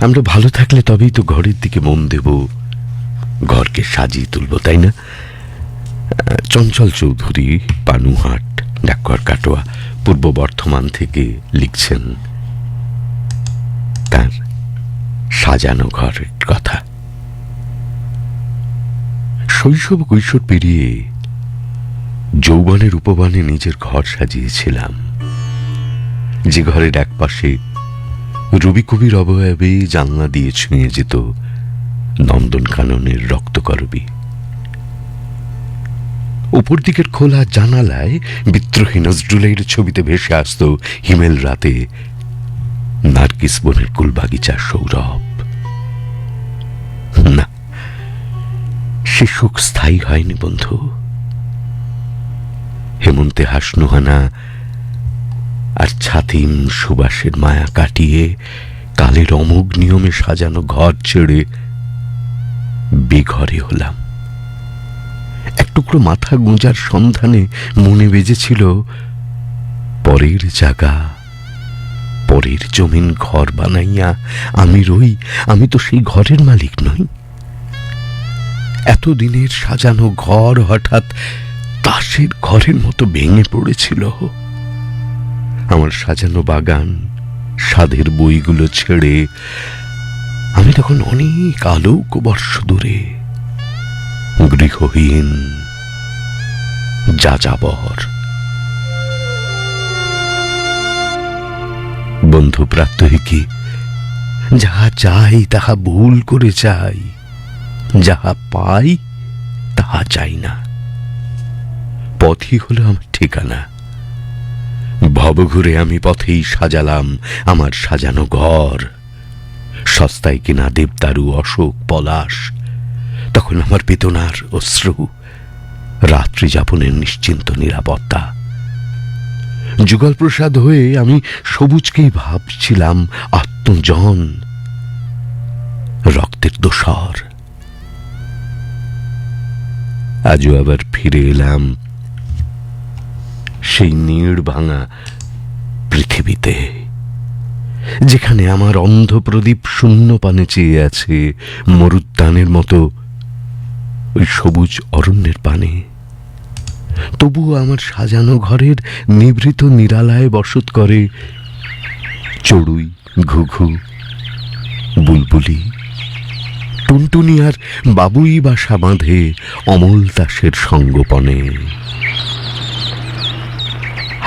আমরা ভালো থাকলে তবেই তো ঘরের দিকে মন দেব। ঘরকে সাজিয়ে তুলব, তাই না? চঞ্চল চৌধুরী, পানুহাট, ডাকঘর কাটোয়া, পূর্ব বর্ধমান থেকে লিখছেন তার সাজানো ঘরের কথা। শৈশব কৈশোর পেরিয়ে যৌবনের উপবনে নিজের ঘর সাজিয়েছিলাম। যে ঘরের একপাশে রবি কবির অবয়বে জানলা দিয়ে ছুঁয়ে যেত নন্দন নন্দনকাননের রক্তকরবী উপর দিকের খোলা জানালায় বিদ্রোহী নজরুলের ছবিতে ভেসে আসত হিমেল রাতে নার্গিস বনের কুলবাগিচার সৌরভ। না, সে সুখ স্থায়ী হয়নি বন্ধু। হেমন্তে হাসনুহানা আর ছাতিম সুবাসের মায়া কাটিয়ে কালের অমোঘ নিয়মে সাজানো ঘর ছেড়ে বেঘরে হলাম। এক টুকরো মাথা গুঁজার সন্ধানে মনে বেজেছিল, পরের জায়গা পরের জমিন ঘর বানাইয়া আমি রই, আমি তো সেই ঘরের মালিক নই। এতদিনের সাজানো ঘর হঠাৎ তাসের ঘরের মতো ভেঙে পড়েছিল। আমার সাজানো বাগান সাধের বইগুলো ছেড়ে, আমি তখন অনেক আলোক বর্ষ দূরে গৃহহীন যাযাবর। বন্ধু প্রাত্যহিকী যাহা চাই তাহা ভুল করে চাই, যাহা পাই তাহা চাই না। পথই হলো আমার ঠিকানা। ভবঘুরে আমি পথেই সাজালাম আমার সাজানো ঘর। সস্তায় কিনা দেবদারু অশোক পলাশ, তখন আমার বেদনার অশ্রু, রাত্রি যাপনের নিশ্চিন্ত নিরাপত্তা। যুগল প্রসাদ হয়ে আমি সবুজকেই ভাবছিলাম আত্মজন, রক্তের দোসর। আজও আবার ফিরে এলাম সেই নীড় ভাঙা পৃথিবীতে, যেখানে আমার অন্ধ প্রদীপ শূন্য পানে চেয়ে আছে মরুদ্যানের মতো ওই সবুজ অরণ্যের পানে। তবুও আমার সাজানো ঘরের নিভৃত নিরালায় বসত করে চড়ুই, ঘুঘু, বুলবুলি, টুনটুনি আর বাবুই বাসা বাঁধে অমল দাসের সঙ্গোপনে।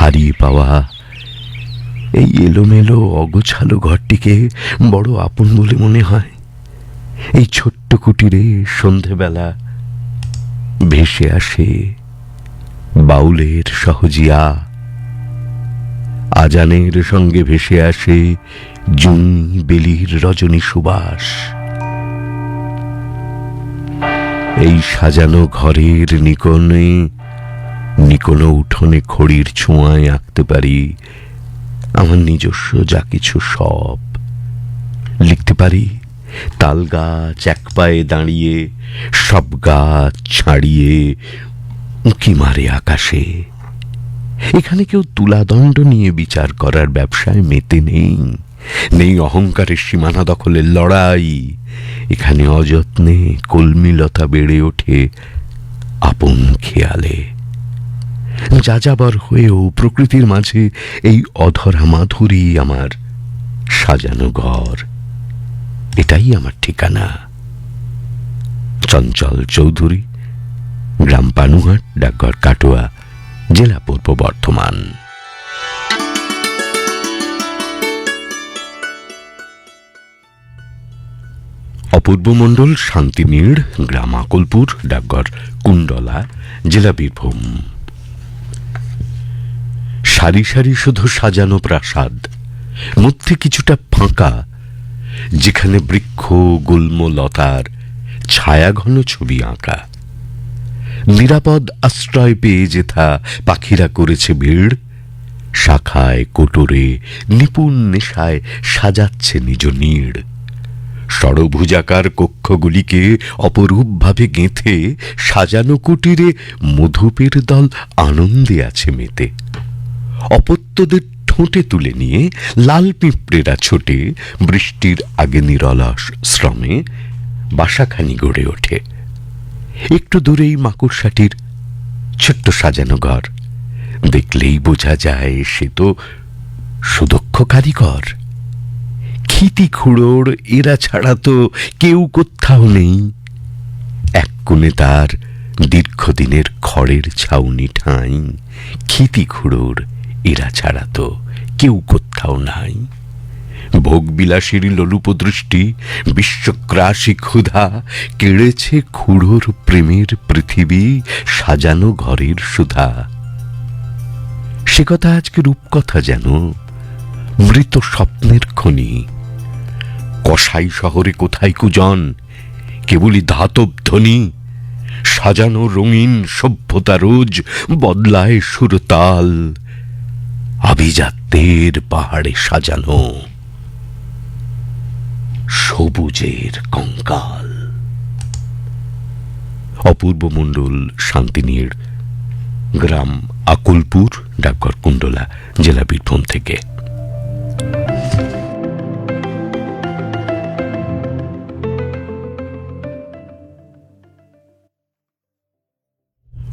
হারিয়ে পাওয়া। এই এলোমেলো, অগোছালো ঘরটিকে বড় আপন বলে মনে হয়। এই ছোট্ট কুটিরে সন্ধেবেলা ভেসে আসে বাউলের সহজিয়া। আজানের সঙ্গে ভেসে আসে জুন বেলির রজনী সুবাস। এই সাজানো ঘরের নিকনে নিকোনো উঠোনে খড়ির ছোঁয়ায় আঁকতে পারি। আমার নিজস্ব যা কিছু সব। লিখতে পারি, তাল গাছ এক পায়ে দাঁড়িয়ে, সব গাছ ছাড়িয়ে, উঁকি মারে আকাশে। এখানে কেউ তুলাদণ্ড নিয়ে বিচার করার ব্যবসায় মেতে নেই। নেই অহংকারের সীমানা দখলের লড়াই। এখানে অযত্নে কলমিলতা বেড়ে ওঠে আপন খেয়ালে। যাযাবর হয়েও প্রকৃতির মাঝে এই অধরা মাধুরী আমার সাজানো ঘর। এটাই আমার ঠিকানা। চঞ্চল চৌধুরী, গ্রাম পানুহাট, ডাকঘর কাটোয়া, জেলা পূর্ব বর্ধমান। অপূর্ব মণ্ডল, শান্তিনীড়, গ্রাম আকলপুর, ডাকঘর কুণ্ডলা, জেলা বীরভূম। সারি সারি শুধু সাজানো প্রাসাদ, মধ্যে কিছুটা ফাঁকা, যেখানে বৃক্ষ গুল্ম লতার ছায়াঘন ছবি আঁকা। নিরাপদ আশ্রয় পেয়ে যেথা পাখিরা করেছে ভিড়, শাখায় কোটরে নিপুণ নেশায় সাজাচ্ছে নিজ নীড়। ষড়ভুজাকার কক্ষগুলিকে অপরূপভাবে গেঁথে সাজানো কুটিরে মধুপের দল আনন্দে আছে মেতে। অপত্যদের ঠোঁটে তুলে নিয়ে লাল পিঁপড়েরা ছোটে বৃষ্টির আগে নিরলস শ্রমে বাসাখানি গড়ে ওঠে। একটু দূরেই মাকুড়সাটির ছোট্ট সাজানো ঘর। দেখলেই বোঝা যায় সে তো সুদক্ষ কারিগর। খিতি খুঁড়োর, এরা ছাড়া তো কেউ কোথাও নেই। এক কোণে তার দীর্ঘদিনের খড়ের ছাউনি ঠাঁই খিতি খুঁড়োর এরা ছাড়া তো কেউ কোথাও নাই। ভোগবিলাসীর লোলুপদৃষ্টি, বিশ্বক্রাসী ক্ষুধা, কেড়েছে খুঁড়োর প্রেমের পৃথিবী, সাজানো ঘরের সুধা। সে কথা আজকে রূপকথা যেন মৃত স্বপ্নের খনি। কসাই শহরে কোথায় কুজন? কেবলই ধাতব ধ্বনি। সাজানো রঙিন সভ্যতা রোজ বদলায় সুরতাল। আভিজাত্যের পাহাড়ে সাজানো সবুজের কঙ্কাল। অপূর্ব মণ্ডল শান্তিনীর গ্রাম আকুলপুর, ডাকঘর কুণ্ডলা, জেলা বীরভূম থেকে।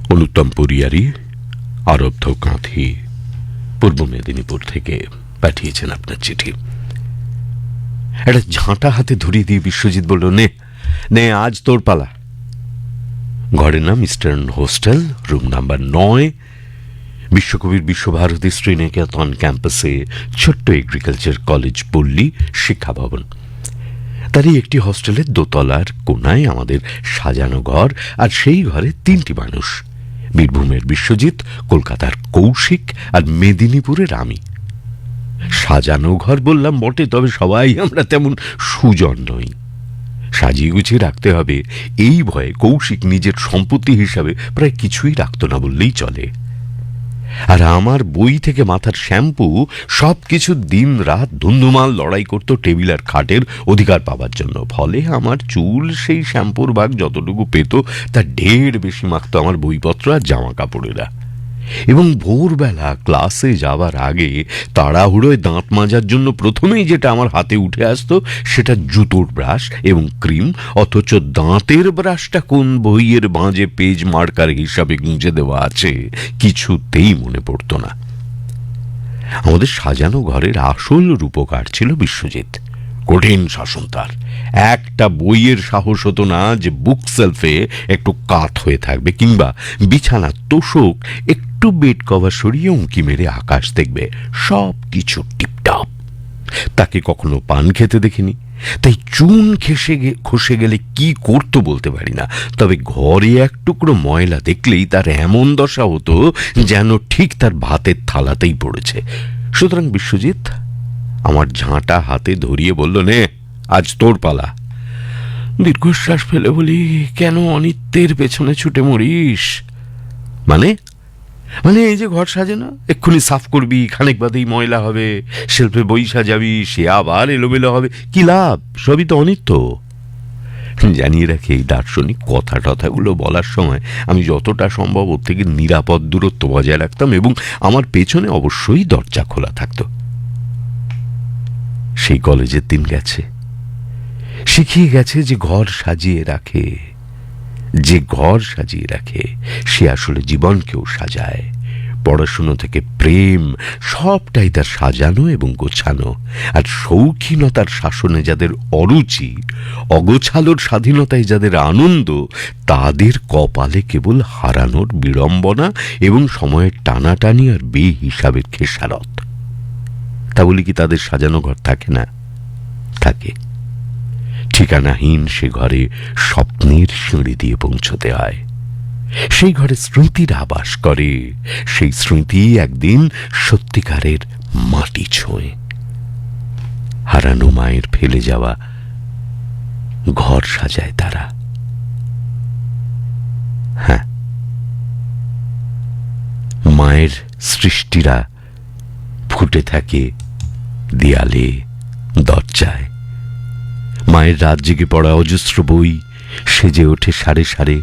অনুত্তম পরিয়ারি আরব্ধ কাঁথি। পূর্ব মেদিনীপুর থেকে পাঠিয়েছেন আপনার চিঠি। একটা ঝাঁটা হাতে ধরিয়ে দিয়ে বিশ্বজিৎ বলল, নে নে, আজ তোর পালা। ঘরের নাম ইস্টার্ন হোস্টেল, রুম নাম্বার নয়। বিশ্বকবির বিশ্বভারতী শ্রীনিকেতন ক্যাম্পাসে ছোট্ট এগ্রিকালচার কলেজ পল্লী, শিক্ষা ভবন। তারই একটি হস্টেলের দোতলার কোনায় আমাদের সাজানো ঘর, আর সেই ঘরে তিনটি মানুষ। বীরভূমের বিশ্বজিৎ, কলকাতার কৌশিক আর মেদিনীপুরের আমি। সাজানো ঘর বললাম, বটে, তবে সবাই আমরা তেমন সুজন নই। সাজিয়ে গুছিয়ে রাখতে হবে। এই ভয়ে কৌশিক নিজের সম্পত্তি হিসাবে প্রায় কিছুই রাখত না বললেই চলে। আর আমার বই থেকে মাথার শ্যাম্পু সব কিছু দিন রাত ধুন্ধুমাল লড়াই করত টেবিল আর খাটের অধিকার পাবার জন্য। ফলে আমার চুল সেই শ্যাম্পুর ভাগ যতটুকু পেত, তা ঢের বেশি মাখত আমার বইপত্র আর জামা কাপড়েরা এবং ভোরবেলা ক্লাসে যাওয়ার আগে তাড়াহুড়োয় দাঁত মাজার জন্য প্রথমেই যেটা আমার হাতে উঠে আসতো সেটা জুতোর ব্রাশ এবং ক্রিম, অথচ দাঁতের ব্রাশটা কোন বইয়ের বাঁজে পেজ মার্কার হিসাবে গুঁজে দেওয়া আছে কিছুতেই মনে পড়তো না। আমাদের সাজানো ঘরের আসল রূপকার ছিল বিশ্বজিৎ। কঠিন শাসন তার। একটা বইয়ের সাহস হতো না যে বুক সেলফে একটু কাত হয়ে থাকবে কিংবা বিছানা তোষক একটু বেড কভার সরিয়ে উঁকি মেরে আকাশ দেখবে সব কিছু টিপটপ। তাকে কখনো পান খেতে দেখিনি। তাই চুন খেসে খসে গেলে কি করতো বলতে পারি না। তবে ঘরে এক টুকরো ময়লা দেখলেই তার এমন দশা হতো যেন ঠিক তার ভাতের থালাতেই পড়েছে। সুতরাং বিশ্বজিৎ আমার ঝাঁটা হাতে ধরিয়ে বলল, নে, আজ তোর পালা। দীর্ঘশ্বাস ফেলে বলি, কেন অনিত্যের পেছনে ছুটে মরিস? মানে? মানে এই যে ঘর সাজানো, এক্ষুনি সাফ করবি, খানিক বাদেই ময়লা হবে শেলফে বই সাজাবি সে আবার এলোমেলো হবে। কি লাভ? সবই তো অনিত্য। জানিয়ে রাখি এই দার্শনিক কথা টথাগুলো বলার সময় আমি যতটা সম্ভব ওর থেকে নিরাপদ দূরত্ব বজায় রাখতাম এবং আমার পেছনে অবশ্যই দরজা খোলা থাকতো। সেই কলেজের দিন গেছে। শিখিয়ে গেছে যে ঘর সাজিয়ে রাখে যে ঘর সাজিয়ে রাখে, সে আসলে জীবনকেও সাজায়। পড়াশুনো থেকে প্রেম, সবটাই তার সাজানো এবং গোছানো। আর শৌখিনতার শাসনে যাদের অরুচি, অগোছালোর স্বাধীনতায় যাদের আনন্দ, তাদের কপালে কেবল হারানোর বিড়ম্বনা এবং সময়ের টানাটানি আর বে হিসাবের খেসারত। তা বলি কি তাদের সাজানো ঘর থাকে না? থাকে। ঠিকানাহীন সে ঘরে স্বপ্নের সিঁড়ি দিয়ে পৌঁছতে হয়। সেই ঘরে স্মৃতির আবাস করে। সেই স্মৃতি একদিন সত্যিকারের মাটি ছোঁয়। হারানো মায়ের ফেলে যাওয়া ঘর সাজায় তারা। হ্যাঁ। মায়ের সৃষ্টিরা ফুটে থাকে দেয়ালে, দরজায়। মায়ের রাত জেগে পড়া অজস্র বই সেজে ওঠে সারে সারে।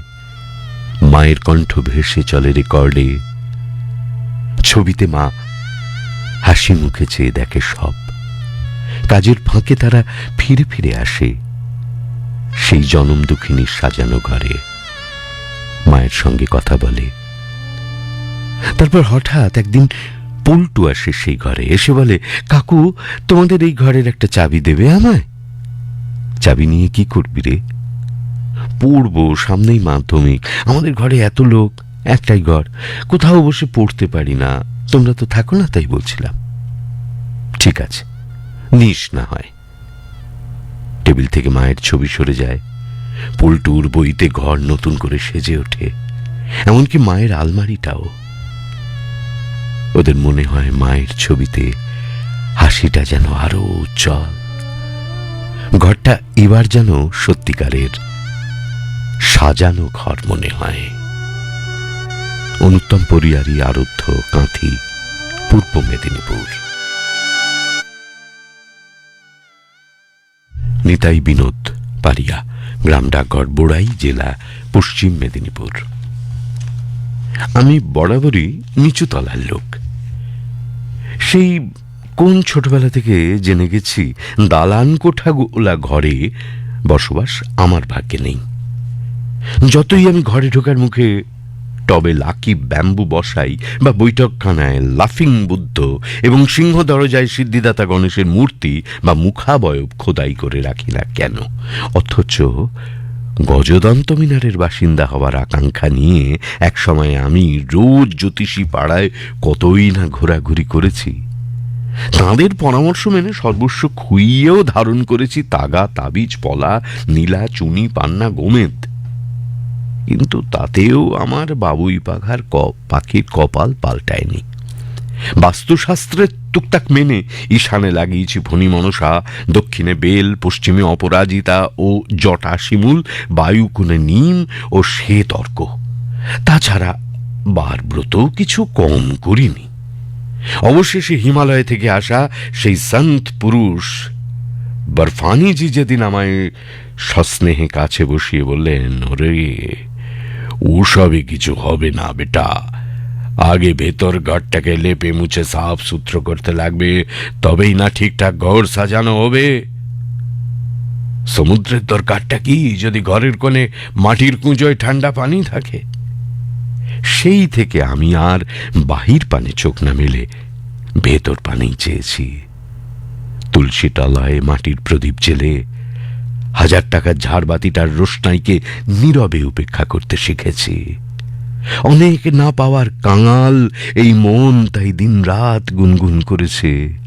মায়ের কণ্ঠ ভেসে চলে রেকর্ডে। ছবিতে মা হাসি মুখে চেয়ে দেখে সব। কাজের ফাঁকে তারা ফিরে ফিরে আসে। সেই জনম দুঃখিনীর সাজানো ঘরে। মায়ের সঙ্গে কথা বলে। তারপর হঠাৎ একদিন পল্টু আসে সেই ঘরে। এসে বলে, কাকু, তোমাদের এই ঘরের একটা চাবি দেবে আমায়? চাবি নিয়ে কি করবি রে? পড়ব, সামনেই মাধ্যমিক। আমাদের ঘরে এত লোক, একটাই ঘর। কোথাও বসে পড়তে পারি না। তোমরা তো থাকো না, তাই বলছিলাম। ঠিক আছে, নিস না হয়। টেবিল থেকে মায়ের ছবি সরে যায়। পল্টুর বইতে ঘর নতুন করে সেজে ওঠে। এমনকি মায়ের আলমারিটাও। ওদের মনে হয় মায়ের ছবিতে হাসিটা যেন আরও উজ্জ্বল। ঘরটা এবার যেন সত্যিকারের সাজানো ঘর মনে হয়। অনুত্তম পরিয়ারি আরব্ধ কাঁথি, পূর্ব মেদিনীপুর। নিতাই বিনোদ পারিয়া, গ্রাম ডাকঘর, বোড়াই জেলা, পশ্চিম মেদিনীপুর। আমি বরাবরই নিচু তলার লোক। সেই কোন ছোটবেলা থেকে জেনে গেছি, দালান কোঠাগুলা ঘরে বসবাস আমার ভাগ্যে নেই। যতই আমি ঘরে ঢোকার মুখে টবে লাকি ব্যাম্বু বসাই বা বৈঠকখানায় লাফিং বুদ্ধ এবং সিংহ দরজায় সিদ্ধিদাতা গণেশের মূর্তি বা মুখাবয়ব খোদাই করে রাখি না কেন? অথচ গজদন্ত মিনারের বাসিন্দা হওয়ার আকাঙ্ক্ষা নিয়ে একসময় আমি রোজ জ্যোতিষী পাড়ায় কতই না ঘোরাঘুরি করেছি। তাঁদের পরামর্শ মেনে সর্বস্ব খুইয়েও ধারণ করেছি তাগা, তাবিজ, পলা, নীলা, চুনি, পান্না, গোমেদ। কিন্তু তাতেও আমার বাবুই পাখার পাখির কপাল পাল্টায়নি। বাস্তুশাস্ত্রের টুকটাক মেনে ঈশানে লাগিয়েছি ফণি মনসা, দক্ষিণে বেল, পশ্চিমে অপরাজিতা ও জটা শিমুল, বায়ুকুণে নিম ও শ্বেত অর্ক। তাছাড়া বারব্রতও কিছু কম করিনি। অবশেষে হিমালয় থেকে আসা সেই সন্ত পুরুষ বরফানিজি যেদিন আমায় সস্নেহে কাছে বসিয়ে বললেন, ওরে, ওসবে কিছু হবে না বেটা। আগে ভেতর ঘরটাকে লেপে মুছে সাফ সূত্র করতে লাগবে, তবেই না ঠিকঠাক ঘর সাজানো হবে। সমুদ্রের দরকারটা কি? যদি ঘরের কোণে মাটির কুঁজোয় ঠান্ডা পানি থাকে সেই থেকে আমি আর বাহির পানে চোখ না মেলে, ভেতর পানেই চেয়েছি। তুলসী তলায় মাটির প্রদীপ জেলে হাজার টাকার ঝাড়বাতিটার রোশনাইকে নীরবে উপেক্ষা করতে শিখেছি। অনেক না পাওয়ার কাঙাল এই মন তাই দিন রাত গুনগুন করেছে।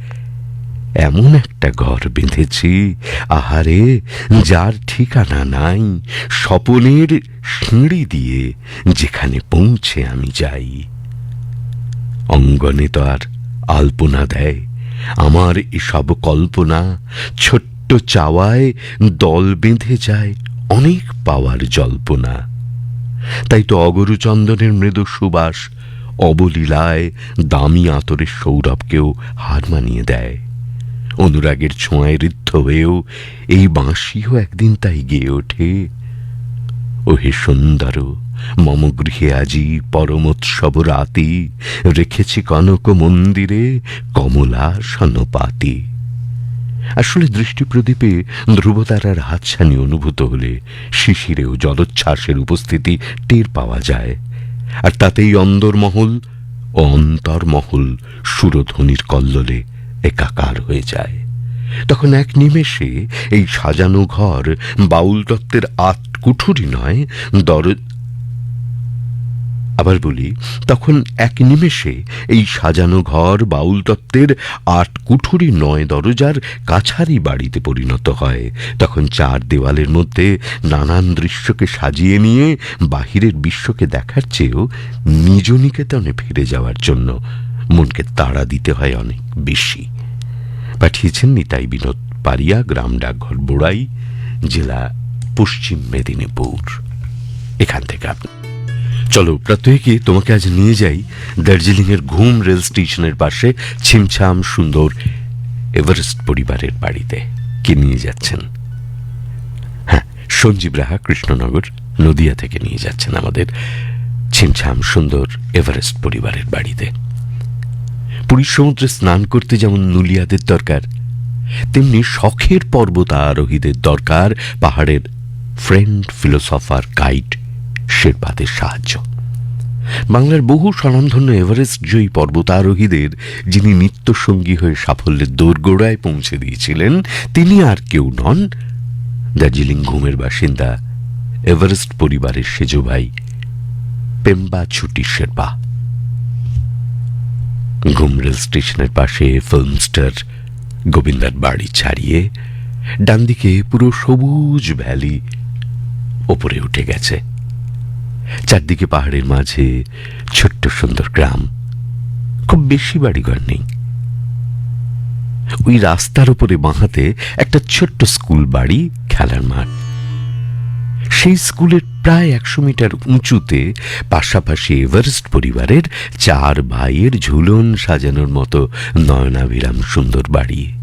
এমন একটা ঘর বেঁধেছি। আহারে, যার ঠিকানা নাই, স্বপনের সিঁড়ি দিয়ে যেখানে পৌঁছে আমি যাই। অঙ্গনে তো আর আলপনা দেয়। আমার এসব কল্পনা ছোট্ট চাওয়ায় দল বেঁধে যায়, অনেক পাওয়ার জল্পনা। তাই তো অগরুচন্দনের মৃদু সুবাস অবলীলায় দামি আতরের সৌরভকেও হার মানিয়ে দেয়। অনুরাগের ছোঁয়ায় ঋদ্ধ হয়েও এই বাঁশিও একদিন তাই গেয়ে ওঠে। ওহে সুন্দর, মম গৃহে আজি পরমোৎসব রাতি রেখেছি কনক মন্দিরে কমলা সনপাতি আসলে দৃষ্টি প্রদীপে ধ্রুবতারার হাতছানি অনুভূত হলে শিশিরেও জলোচ্ছ্বাসের উপস্থিতি টের পাওয়া যায়। আর তাতেই অন্দরমহল ও অন্তর্মহল সুরধ্বনির কল্লোলে একাকার হয়ে যায়। তখন এক নিমেষে এই সাজানো ঘর বাউল আট কুঠুরি নয়, দর আবার বলি, তখন এক নিমেষে এই সাজানো ঘর বাউল তত্ত্বের আট কুঠুরি নয় দরজার কাছারি বাড়িতে পরিণত হয়। তখন চার দেওয়ালের মধ্যে নানান দৃশ্যকে সাজিয়ে নিয়ে বাহিরের বিশ্বকে দেখার চেয়েও নিজ নিকেতনে ফিরে যাওয়ার জন্য মনকে তাড়া দিতে হয় অনেক বেশি। পাঠিয়েছেন নিতাই বিনোদ পারিয়া, গ্রাম ডাকঘর বোড়াই, জেলা পশ্চিম মেদিনীপুর। এখান থেকে আপনি চলো, প্রত্যেকে তোমাকে আজ নিয়ে যাই দার্জিলিং এর ঘুম রেল স্টেশনের পাশে ছিমছাম সুন্দর এভারেস্ট পরিবারের বাড়িতে। কে নিয়ে যাচ্ছেন? হ্যাঁ সঞ্জীব রাহা, কৃষ্ণনগর, নদিয়া থেকে নিয়ে যাচ্ছেন আমাদের ছিমছাম সুন্দর এভারেস্ট পরিবারের বাড়িতে। পুরীর সমুদ্রে স্নান করতে যেমন নুলিয়াদের দরকার, তেমনি শখের পর্বত আরোহীদের দরকার পাহাড়ের ফ্রেন্ড ফিলোসফার গাইড শেরপাদের সাহায্য। বাংলার বহু স্বনামধন্য এভারেস্ট জয়ী পর্বতারোহীদের যিনি নিত্যসঙ্গী হয়ে সাফল্যের দোরগোড়ায় পৌঁছে দিয়েছিলেন, তিনি আর কেউ নন দার্জিলিং ঘুমের বাসিন্দা এভারেস্ট পরিবারের সেজ ভাই পেম্বা ছুটি শেরপা। ঘুম রেল স্টেশনের পাশে ফিল্মস্টার গোবিন্দার বাড়ি ছাড়িয়ে ডান দিকে পুরো সবুজ ভ্যালি ওপরে উঠে গেছে। চারদিকে পাহাড়ের মাঝে ছোট্ট সুন্দর গ্রাম। খুব বেশি বাড়িঘর নেই। ওই রাস্তার উপরে বাঁহাতে একটা ছোট্ট স্কুল বাড়ি, খেলার মাঠ। সেই স্কুলের প্রায় একশো মিটার উঁচুতে পাশাপাশি এভারেস্ট পরিবারের চার ভাইয়ের ঝুলন সাজানোর মতো নয়নাভিরাম সুন্দর বাড়ি।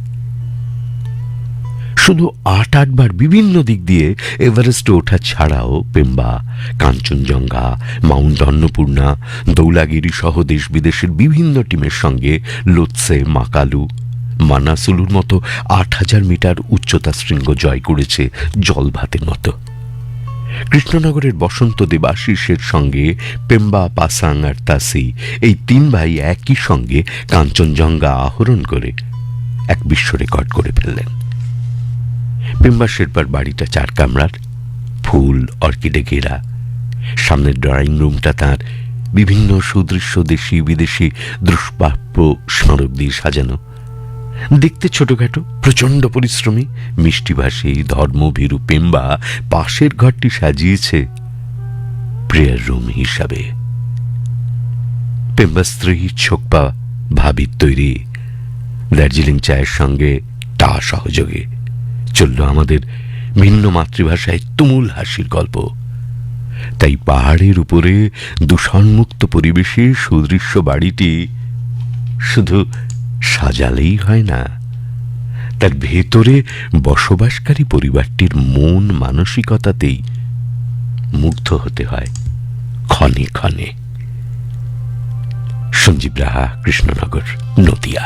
শুধু আট আটবার বিভিন্ন দিক দিয়ে এভারেস্টে ওঠা ছাড়াও পেম্বা, কাঞ্চনজঙ্ঘা, মাউন্ট অন্নপূর্ণা, দৌলাগিরি সহ দেশ বিদেশের বিভিন্ন টিমের সঙ্গে লোৎসে, মাকালু, মানাসুলুর মতো আট হাজার মিটার উচ্চতা শৃঙ্গ জয় করেছে জলভাতের মতো। কৃষ্ণনগরের বসন্ত দেবাশিসের সঙ্গে পেম্বা পাসাং আর তাসি এই তিন ভাই একই সঙ্গে কাঞ্চনজঙ্ঘা আহরণ করে এক বিশ্ব রেকর্ড করে ফেললেন। পেম্বা শেরপার বাড়িটা চার কামরার, ফুল, অর্কিডে ঘেরা। সামনের ড্রয়িং রুমটা তার বিভিন্ন সুদৃশ্য দেশি বিদেশি দুষ্প্রাপ্য স্মারক দিয়ে সাজানো। দেখতে ছোটখাটো, প্রচণ্ড পরিশ্রমী। মিষ্টিভাষী ধর্মভীরু পেম্বা পাশের ঘরটি সাজিয়েছে প্রেয়ার রুম হিসাবে। পেম্বা স্ত্রী ছোকপা ভাবির তৈরি। দার্জিলিং চায়ের সঙ্গে টা সহযোগে। চলল আমাদের ভিন্ন মাতৃভাষায় তুমুল হাসির গল্প। তাই পাহাড়ের উপরে দূষণমুক্ত পরিবেশে সুদৃশ্য বাড়িটি শুধু সাজালেই হয় না। তার ভেতরে বসবাসকারী পরিবারটির মন মানসিকতাতেই মুগ্ধ হতে হয়, ক্ষণে ক্ষণে। সঞ্জীব রাহা, কৃষ্ণনগর, নদিয়া।